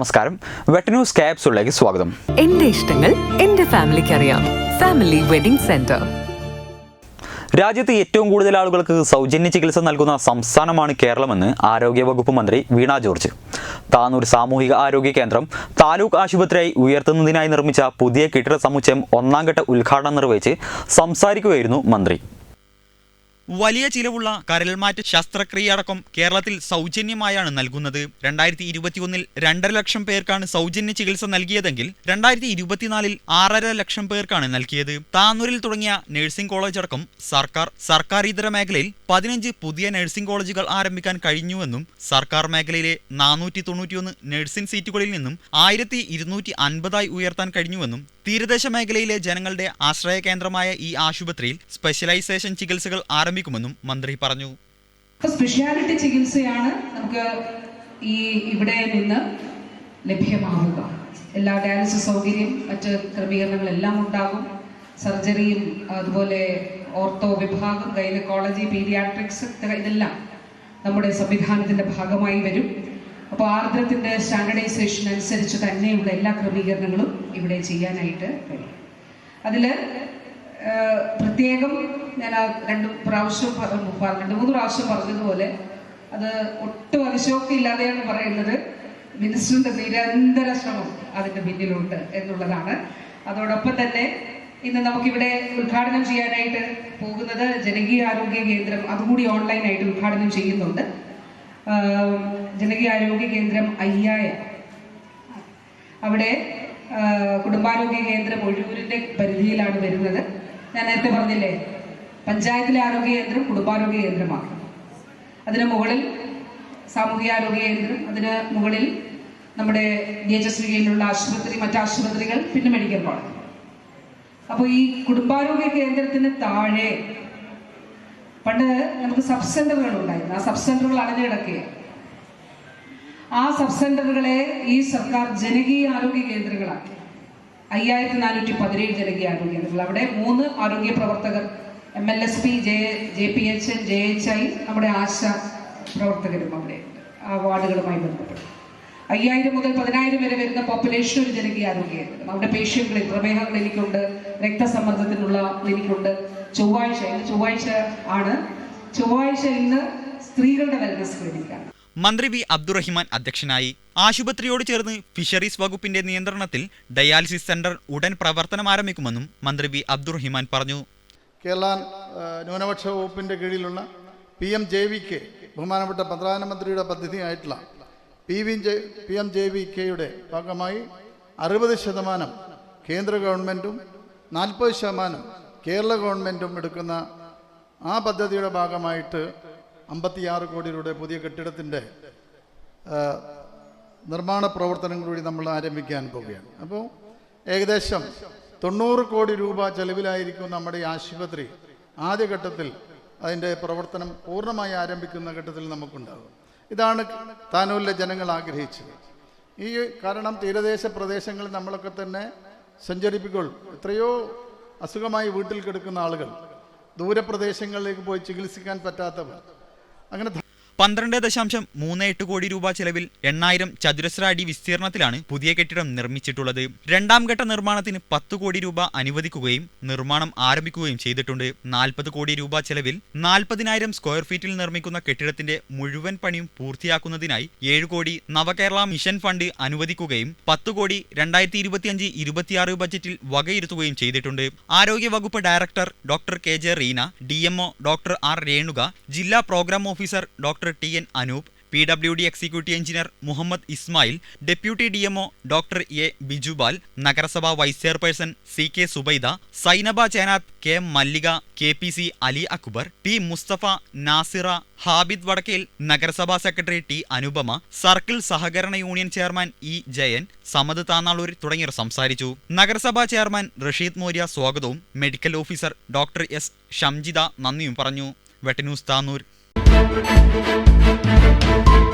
നമസ്കാരം. വെട്ട് ന്യൂസ് ക്യാപ്സുകളിലേക്ക് സ്വാഗതം. എന്റെ ഇഷ്ടങ്ങൾ എന്റെ ഫാമിലിക്ക് അറിയാം. ഫാമിലി വെഡിംഗ് സെന്റർ രാജ്യത്ത് ഏറ്റവും കൂടുതൽ ആളുകൾക്ക് സൗജന്യ ചികിത്സ നൽകുന്ന സംസ്ഥാനമാണ് കേരളമെന്ന് ആരോഗ്യവകുപ്പ് മന്ത്രി വീണ ജോർജ്. താനൂർ സാമൂഹിക ആരോഗ്യ കേന്ദ്രം താലൂക്ക് ആശുപത്രിയായി ഉയർത്തുന്നതിനായി നിർമ്മിച്ച പുതിയ കെട്ടിട സമുച്ചയം ഒന്നാം ഘട്ട ഉദ്ഘാടനം നിർവഹിച്ച് സംസാരിക്കുകയായിരുന്നു മന്ത്രി. വലിയ ചിലവുള്ള കരൽമാറ്റ ശസ്ത്രക്രിയ അടക്കം കേരളത്തിൽ സൗജന്യമായാണ് നൽകുന്നത്. രണ്ടായിരത്തി ഇരുപത്തിയൊന്നിൽ രണ്ടര ലക്ഷം പേർക്കാണ് സൗജന്യ ചികിത്സ നൽകിയതെങ്കിൽ രണ്ടായിരത്തി ഇരുപത്തിനാലിൽ ആറര ലക്ഷം പേർക്കാണ് നൽകിയത്. താനൂരിൽ തുടങ്ങിയ നഴ്സിംഗ് കോളേജ് അടക്കം സർക്കാർ സർക്കാർ ഇതര മേഖലയിൽ പതിനഞ്ച് പുതിയ നഴ്സിംഗ് കോളേജുകൾ ആരംഭിക്കാൻ കഴിഞ്ഞുവെന്നും സർക്കാർ മേഖലയിലെ നാനൂറ്റി തൊണ്ണൂറ്റിയൊന്ന് നഴ്സിംഗ് സീറ്റുകളിൽ നിന്നും ആയിരത്തി ഇരുന്നൂറ്റി അൻപതായി ഉയർത്താൻ കഴിഞ്ഞുവെന്നും തീരദേശ മേഖലയിലെ ജനങ്ങളുടെ ആശ്രയ കേന്ദ്രമായ ഈ ആശുപത്രിയിൽ സ്പെഷ്യലൈസേഷൻ ചികിത്സകൾ ആരംഭിക്കുമെന്നും മന്ത്രി പറഞ്ഞു. സ്പെഷ്യാലിറ്റി ചികിത്സയാണ് നമുക്ക് ഈ ഇവിടെ നിന്ന് ലഭ്യമാവുക. എല്ലാ ഡയാലിസിസ് സൗകര്യം മറ്റ് ക്രമീകരണങ്ങളെല്ലാം ഉണ്ടാകും. സർജറിയും അതുപോലെ ഓർത്തോ വിഭാഗം ഗൈനക്കോളജി പീഡിയാട്രിക്സ് ഇതെല്ലാം നമ്മുടെ സംവിധാനത്തിന്റെ ഭാഗമായി വരും. അപ്പോൾ ആർദ്രത്തിന്റെ സ്റ്റാൻഡർഡൈസേഷൻ അനുസരിച്ച് തന്നെയുള്ള എല്ലാ ക്രമീകരണങ്ങളും ഇവിടെ ചെയ്യാനായിട്ട് കഴിയും. ഏഹ്, പ്രത്യേകം ഞാൻ ആ രണ്ട് പ്രാവശ്യം രണ്ടു മൂന്ന് പ്രാവശ്യം പറഞ്ഞതുപോലെ അത് ഒട്ടും അതിശോക്തി ഇല്ലാതെയാണ് പറയുന്നത്. മിനിസ്റ്ററിന്റെ നിരന്തര ശ്രമം അതിന്റെ പിന്നിലുണ്ട് എന്നുള്ളതാണ്. അതോടൊപ്പം തന്നെ ഇന്ന് നമുക്കിവിടെ ഉദ്ഘാടനം ചെയ്യാനായിട്ട് പോകുന്നത് ജനകീയ ആരോഗ്യ കേന്ദ്രം അതുകൂടി ഓൺലൈനായിട്ട് ഉദ്ഘാടനം ചെയ്യുന്നുണ്ട്. ജനകീയ ആരോഗ്യ കേന്ദ്രം അയ്യായ അവിടെ കുടുംബാരോഗ്യ കേന്ദ്രം ഒഴൂരിന്റെ പരിധിയിലാണ് വരുന്നത്. ഞാൻ നേരത്തെ പറഞ്ഞില്ലേ? പഞ്ചായത്തിലെ ആരോഗ്യ കേന്ദ്രം കുടുംബാരോഗ്യ കേന്ദ്രമാണ്. അതിന് മുകളിൽ സാമൂഹികാരോഗ്യ കേന്ദ്രം അതിന് മുകളിൽ നമ്മുടെ ഡി എച്ച് എസ് കീഴിലുള്ള ആശുപത്രി മറ്റ് ആശുപത്രികൾ പിന്നെ മെഡിക്കൽ കോളേജ് അപ്പോൾ ഈ കുടുംബാരോഗ്യ കേന്ദ്രത്തിന് താഴെ പണ്ട് നമുക്ക് സബ് സെന്ററുകൾ ഉണ്ടായിരുന്നു. ആ സബ് സെന്ററുകൾ അടഞ്ഞു കിടക്കുക ആ സബ് സെന്ററുകളെ ഈ സർക്കാർ ജനകീയ ആരോഗ്യ കേന്ദ്രങ്ങളാക്കി. അയ്യായിരത്തി നാനൂറ്റി പതിനേഴ് ജനകീയ ആരോഗ്യ കേന്ദ്രങ്ങൾ അവിടെ മൂന്ന് ആരോഗ്യ പ്രവർത്തകർ M L S P J J P H J H I നമ്മുടെ ആശ പ്രവർത്തകരും അവിടെ ആ വാർഡുകളുമായി ബന്ധപ്പെട്ട്. അയ്യായിരം മുതൽ പതിനായിരം വരെ വരുന്ന പോപ്പുലേഷൻ ഒരു ജനകീയ ആരോഗ്യ അവിടെ പേഷ്യൻ പ്രമേഹ ക്ലിനിക്കുണ്ട് രക്തസമ്മർദ്ദത്തിനുള്ള ക്ലിനിക്കുണ്ട്. ചൊവ്വാഴ്ച ഇന്ന് ചൊവ്വാഴ്ച ആണ്. ചൊവ്വാഴ്ച ഇന്ന് സ്ത്രീകളുടെ വെൽനസ് ക്ലിനിക്കാണ് മന്ത്രി വി അബ്ദുറഹിമാൻ അധ്യക്ഷനായി ആശുപത്രിയോട് ചേർന്ന് ഫിഷറീസ് വകുപ്പിന്റെ നിയന്ത്രണത്തിൽ ഡയാലിസിസ് സെന്റർ ഉടൻ പ്രവർത്തനം ആരംഭിക്കുമെന്നും മന്ത്രി വി അബ്ദുറഹിമാൻ പറഞ്ഞു. കേരള ന്യൂനപക്ഷ വകുപ്പിന്റെ കീഴിലുള്ള P M J V K ബഹുമാനപ്പെട്ട പ്രധാനമന്ത്രിയുടെ പദ്ധതിയായിട്ടുള്ള P V J P M J V കെയുടെ ഭാഗമായി അറുപത് ശതമാനം കേന്ദ്ര ഗവൺമെന്റും നാൽപ്പത് ശതമാനം കേരള ഗവൺമെന്റും എടുക്കുന്ന ആ പദ്ധതിയുടെ ഭാഗമായിട്ട് അമ്പത്തിയാറ് കോടി രൂപയുടെ പുതിയ കെട്ടിടത്തിന്റെ നിർമ്മാണ പ്രവർത്തനങ്ങൾ കൂടി നമ്മൾ ആരംഭിക്കാൻ പോവുകയാണ്. അപ്പോൾ ഏകദേശം തൊണ്ണൂറ് കോടി രൂപ ചെലവിലായിരിക്കും നമ്മുടെ ഈ ആശുപത്രി ആദ്യഘട്ടത്തിൽ അതിന്റെ പ്രവർത്തനം പൂർണമായി ആരംഭിക്കുന്ന ഘട്ടത്തിൽ നമുക്കുണ്ടാകും ഇതാണ് താനൂരിലെ ജനങ്ങൾ ആഗ്രഹിച്ചത്. ഈ കാരണം തീരദേശ പ്രദേശങ്ങളിൽ നമ്മളൊക്കെ തന്നെ സഞ്ചരിപ്പിക്കുമ്പോൾ എത്രയോ അസുഖമായി വീട്ടിൽ കിടക്കുന്ന ആളുകൾ ദൂരപ്രദേശങ്ങളിലേക്ക് പോയി ചികിത്സിക്കാൻ പറ്റാത്തവർ അങ്ങനെ പന്ത്രണ്ട് ദശാംശം മൂന്ന് എട്ട് കോടി രൂപ ചെലവിൽ എണ്ണായിരം ചതുരശ്ര അടി വിസ്തീർണത്തിലാണ് പുതിയ കെട്ടിടം നിർമ്മിച്ചിട്ടുള്ളത്. രണ്ടാം ഘട്ട നിർമ്മാണത്തിന് പത്ത് കോടി രൂപ അനുവദിക്കുകയും നിർമ്മാണം ആരംഭിക്കുകയും ചെയ്തിട്ടുണ്ട്. നാൽപ്പത് കോടി രൂപ ചെലവിൽ നാൽപ്പതിനായിരം സ്ക്വയർ ഫീറ്റിൽ നിർമ്മിക്കുന്ന കെട്ടിടത്തിന്റെ മുഴുവൻ പണിയും പൂർത്തിയാക്കുന്നതിനായി ഏഴ് കോടി നവകേരള മിഷൻ ഫണ്ട് അനുവദിക്കുകയും പത്ത് കോടി രണ്ടായിരത്തി ഇരുപത്തിയഞ്ച് ഇരുപത്തിയാറ് ബജറ്റിൽ വകയിരുത്തുകയും ചെയ്തിട്ടുണ്ട്. ആരോഗ്യ വകുപ്പ് director doctor K J Reena D MO doctor R Renuka ജില്ലാ programme officer doctor T N Anoop P W D executive engineer Muhammad Ismail deputy D MO doctor A Bijubal നഗരസഭാ vice chairperson C K Subaida Zainaba Chenath K Mallika K P C Ali Akbar P Mustafa Nasira Habid Vadakkel നഗരസഭാ secretary T Anupama circle സഹകരണ union chairman E Jayan Samad Thannalur തുടങ്ങിയവർ സംസാരിച്ചു. നഗരസഭാ chairman Rasheed Morya സ്വാഗതവും medical officer doctor S Shamjitha നന്ദിയും പറഞ്ഞു. വെട്ടന്യൂസ് Tanur. Thank